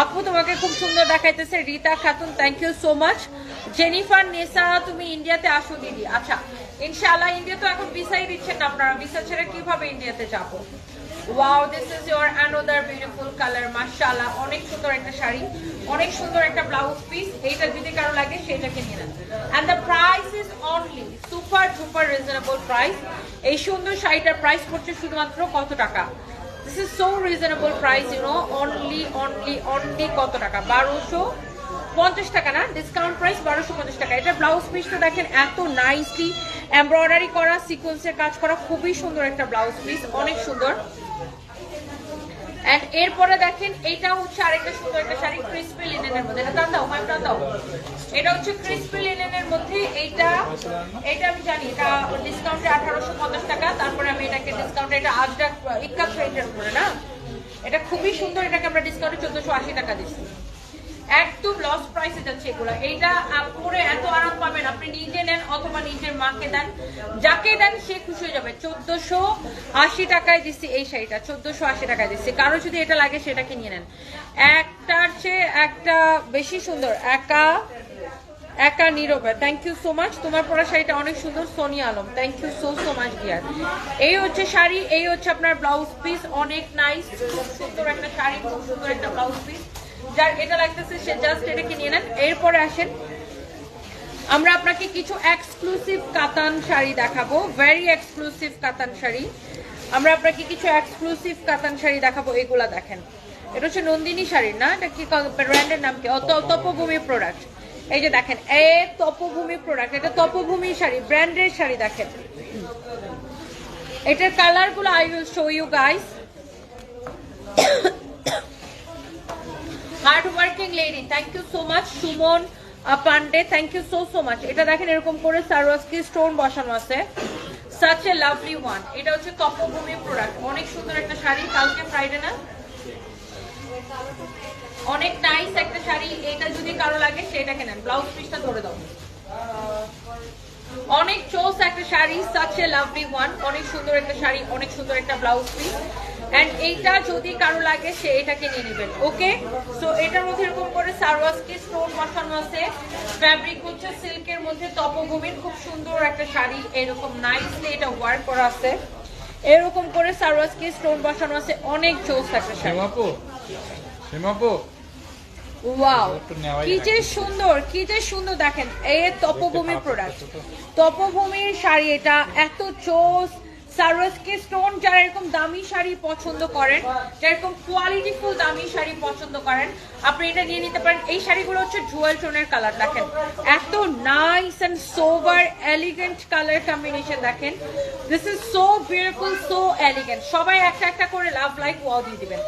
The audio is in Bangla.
আপু তোমাকে খুব সুন্দর দেখাইতেছে, Rita Khatun thank you so much Jennifer Nesa, তুমি ইন্ডিয়াতে আসো দিদি। আচ্ছা ইনশাআল্লাহ ইন্ডিয়া তো এখন ভিসাই দিচ্ছেন না আপনারা। ভিসা ছেড়ে কীভাবে ইন্ডিয়াতে যাব? Wow this is your another beautiful colour মাশাআল্লাহ। অনেক সুন্দর একটা শাড়ি, অনেক সুন্দর একটা ব্লাউজ পিস এইটা যদি কারও লাগে সেটাকে নিয়ে নেন। And the price is only super super reasonable price এই সুন্দর শাড়িটার প্রাইস পড়ছে শুধুমাত্র কত টাকা? This is so reasonable price you know only only only কত টাকা? বারোশো পঞ্চাশ টাকা না? ডিসকাউন্ট প্রাইস বারোশো পঞ্চাশ টাকা। এটা ব্লাউজ পিসটা দেখেন এত নাইসলি এমব্রয়ডারি করা সিকোয়েন্সের কাজ করা, খুবই সুন্দর একটা ব্লাউজ পিস অনেক সুন্দর। এন্ড এরপরে দেখেন এটা হচ্ছে আরেকটা সুন্দর একটা শাড়ি ক্রিসপি লিনেনের মধ্যে। এটা দাও টান দাও। এটা হচ্ছে ক্রিসপি লিনেনের মধ্যে এইটা এটা আমি জানি, এটা ডিসকাউন্টে আঠারোশো পঞ্চাশ টাকা, তারপরে আমি এটাকে ডিসকাউন্টে এটা আজটা ইক্কাত রেটের উপরে, না? এটা খুবই সুন্দর, এটাকে আমরা ডিসকাউন্টে চোদ্দশো আশি টাকা দিচ্ছি। একদম লস প্রাইসে যাচ্ছে এগুলো। এইটা পরে এত আরাম পাবেন। আপনি নিজে নেন অথবা নিজের মাকে দেন। যাকে দেন সে খুশি হয়ে যাবে। চোদ্দশো আশি টাকায় দিচ্ছি এই শাড়িটা। চোদ্দশো আশি টাকায় দিচ্ছি। কারও যদি এটা লাগে সেটাকে নিয়ে নেন। একটার চেয়ে একটা বেশি সুন্দর। একা একা নীরবে। থ্যাংক ইউ সো মাচ তোমার পরা শাড়িটা অনেক সুন্দর, Sonia Alam. Thank you so so much dear এই হচ্ছে শাড়ি, এই হচ্ছে আপনার ব্লাউজ পিস অনেক নাইস খুব সুন্দর একটা শাড়ি, খুব সুন্দর একটা ব্লাউজ পিস যার এটা লাগতেছে, সে জাস্ট এটাকে নিয়ে নেন। এরপরে আসেন। আমরা আপনাকে কিছু এক্সক্লুসিভ কাতান শাড়ি দেখাবো ভেরি এক্সক্লুসিভ কাতান শাড়ি। আমরা আপনাকে কিছু এক্সক্লুসিভ কাতান শাড়ি দেখাবো, এগুলা দেখেন। এটা হচ্ছে নন্দিনী শাড়ি না? এটা কি ব্র্যান্ডের নাম কি? অত তপভূমি প্রোডাক্ট এই যে দেখেন, এ তপভূমি প্রোডাক্ট এটা তপভূমি শাড়ি ব্র্যান্ডের শাড়ি দেখেন। এটার কালারগুলো I will show you guys hard working lady thank you so much Suman Pandey thank you so so much এটা দেখেন এরকম করে সারওয়াসকি স্টোন বসানো আছে। সাচ এ লাভলি ওয়ান এটা হচ্ছে তপভূমি প্রোডাক্ট অনেক সুন্দর একটা শাড়ি, কালকে ফ্রাইডে না? অনেক নাইস একটা শাড়ি। এটা যদি কারও লাগে, সেটাকে নেন। ব্লাউজ পিসটা ধরে দাও। অনেক চোস একটা sari such a lovely one অনেক সুন্দর একটা শাড়ি, অনেক সুন্দর একটা ব্লাউজ পিস এন্ড এইটা যদি কারও লাগে সে এটাকে নিয়ে নেবেন ওকে? সো এটার মধ্যে এরকম করে স্টোন বসানো আছে। ফ্যাব্রিক হচ্ছে সিল্কের মধ্যে তপভূমির খুব সুন্দর একটা শাড়ি এরকম নাইসলি এটা ওয়ার্ক করা আছে। এরকম করে স্টোন বসানো আছে অনেক চোস একটা শাড়ি। ওয়াও কি যে সুন্দর কি যে সুন্দর দেখেন এই তপভূমি প্রোডাক্ট তপভূমির শাড়ি এটা এত চোস সারওয়াসকে স্টোন এরকম দামি শাড়ি পছন্দ করেন যারা এরকম কোয়ালিটিফুল দামি শাড়ি পছন্দ করেন, আপনি এটা নিয়ে নিতে পারেন। এই শাড়িগুলো হচ্ছে জুয়েল টোনের কালার দেখেন। এত nice and sober elegant colour combination দেখেন। This is so beautiful so elegant সবাই একটা একটা করে লাভ লাইক ওয়াও দিয়ে দিবেন।